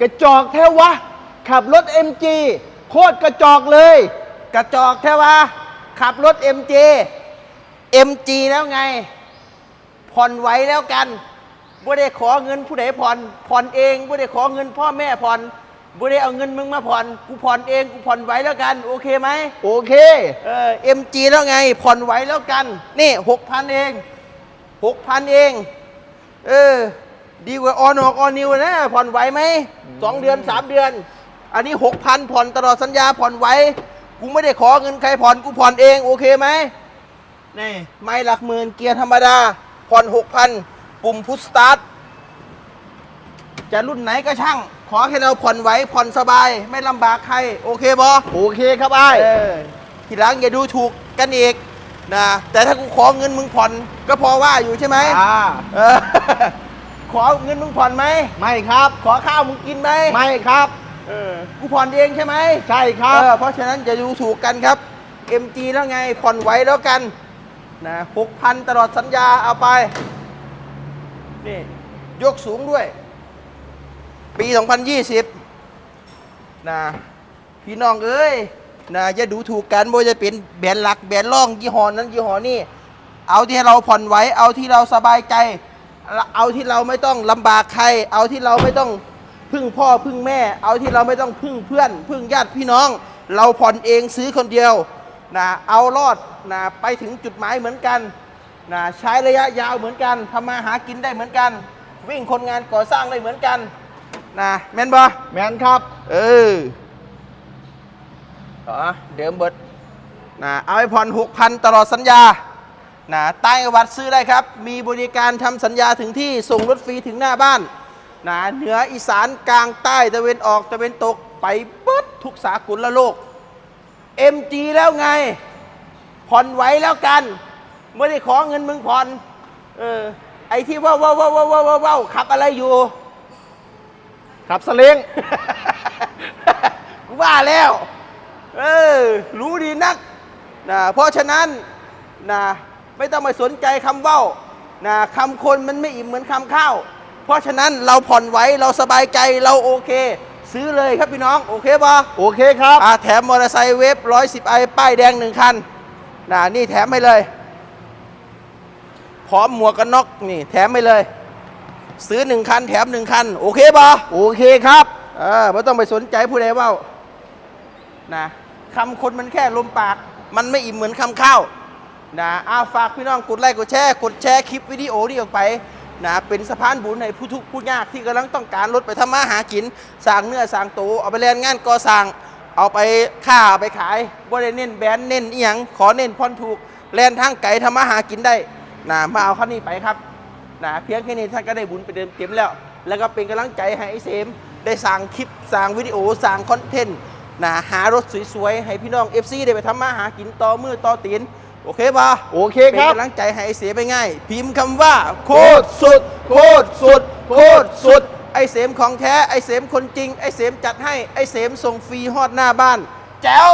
กระจอกแท้วะ ขับรถ MG โคตรกระจอกเลย กระจอกแท้วะ ขับรถ MG MG แล้วไง ผ่อนไหวแล้วกันบ่ได้ขอเงินผู้ใดผ่อน ผ่อนเองบ่ได้ขอเงินพ่อแม่ผ่อนบ่ได้เอาเงินมึงมาผ่อน กูผ่อนเอง กูผ่อนไหวแล้วกัน โอเคไหม โอเค เออ MG แล้วไง ผ่อนไหวแล้วกัน นี่หกพันเองหกพันเอง เออ ดีกว่าออนออกออนิวนะผ่อนไหวไหมสองเดือนสามเดือน อันนี้หกพันผ่อนตลอดสัญญาผ่อนไหวกูไม่ได้ขอเงินใครผ่อนกูผ่อนเองโอเคไหมนี่ไม่หลักหมื่นเกียร์ธรรมดา ผ่อนหกพันปุ่มพุชสตาร์ทจะรุ่นไหนก็ช่าง ขอให้เราผ่อนไหวผ่อนสบาย ไม่ลำบากใคร โอเคบอโอเคครับไอ้อทีหลังอย่าดูถูกกันอีกนะแต่ถ้ากูขอเงินมึงผ่อนก็พอว่าอยู่ใช่ไหมอ่า ขอเงินมึงผ่อนไหม ไม่ครับ ขอข้าวมึงกินไหมไม่ครับเออกูผ่อนเองใช่ไหมใช่ครับ เออเพราะฉะนั้นอย่าดูถูกกันครับ MG แล้วไงผ่อนไหวแล้วกันนะหกพันตลอดสัญญาเอาไป นี่ ยกสูงด้วย ปี 2020นะพี่น้องเอ้ยนะอย่าดูถูกกันบ่จะเป็นแบรนด์หลักแบรนด์รองยี่ห้อนั้นยี่ห้อนี้เอาที่เราผ่อนไหวเอาที่เราสบายใจ เอาที่เราไม่ต้องลำบากใคร เอาที่เราไม่ต้องพึ่งพ่อพึ่งแม่ เอาที่เราไม่ต้องพึ่งเพื่อน พึ่งญาติพี่น้อง เราผ่อนเองซื้อคนเดียวนะเอารอดนะไปถึงจุดหมายเหมือนกันนะใช้ระยะยาวเหมือนกันทำมาหากินได้เหมือนกัน วิ่งคนงานก่อสร้างได้เหมือนกันนะแม่นบ่แมนครับเออต่อเดิมเบิดนะเอาไปผ่อนหกพันตลอดสัญญา นะใต้จวัดซื้อได้ครับ มีบริการทำสัญญาถึงที่ส่งรถฟรีถึงหน้าบ้านนะเหนืออีสานกลางใต้ตะเวนออกตะเวนตกไปเบิดทุกสากลละโลก MG แล้วไง ผ่อนไหวแล้วกัน ไม่ได้ขอเงินมึงผ่อน เออ ไอที่ว่าว่าว่าว่าว่าว่าขับอะไรอยู่ ขับสเล้งกูว่าแล้ว เออ รู้ดีนักนะเพราะฉะนั้นนะ ไม่ต้องไปสนใจคำเว้านะคำคนมันไม่อิ่มเหมือนคำข้าว เพราะฉะนั้นเราผ่อนไหวเราสบายใจเราโอเค ซื้อเลยครับพี่น้องโอเคปะโอเคครับอ่าแถมมอเตอร์ไซค์เวฟร้อยสิบไอป้ายแดงหนึ่งคันนะนี่แถมให้เลย พร้อมหมวกกันน็อกนี่แถมให้เลย ซื้อหนึ่งคัน แถมหนึ่งคัน โอเคปะโอเคครับเออไม่ต้องไปสนใจผู้ใดเว่านะคำคนมันแค่ลมปาก มันไม่อิ่มเหมือนคำข้าว นะอาฝากพี่น้องกดไลค์กดแชร์กดแชร์คลิปวิดีโอนี้ออกไปนะเป็นสะพานบุญให้ผู้ทุกข์ผู้ยากที่กำลังต้องการรถไปทำมาหากินสร้างเนื้อสร้างตัวเอาไปเรียนงานก่อสร้าง เอาไปค่าไปขายบ่ได้เน้นแบรนด์เน้นเอียงขอเน้นพรถูกแลนทางไก่ทำมาหากินได้นะมาเอาคันนี้ไปครับนะเพียงแค่นี้ท่านก็ได้บุญไปเต็มเต็มแล้ว แล้วก็เป็นกำลังใจให้ไอเสมได้สร้างคลิปสร้างวิดีโอสร้างคอนเทนต์นะหารถสวยๆให้พี่น้อง FC ได้ไปทำมาหากินต่อมือต่อตีน โอเคป่ะโอเคเป็นครับกำลังใจให้ไอ้เสมไปง่าย พิมพ์คำว่า โคตรสุด โคตรสุด โคตรสุด ไอ้เสมของแท้ ไอ้เสมคนจริง ไอ้เสมจัดให้ ไอ้เสมส่งฟรีฮอดหน้าบ้าน แจ๋ว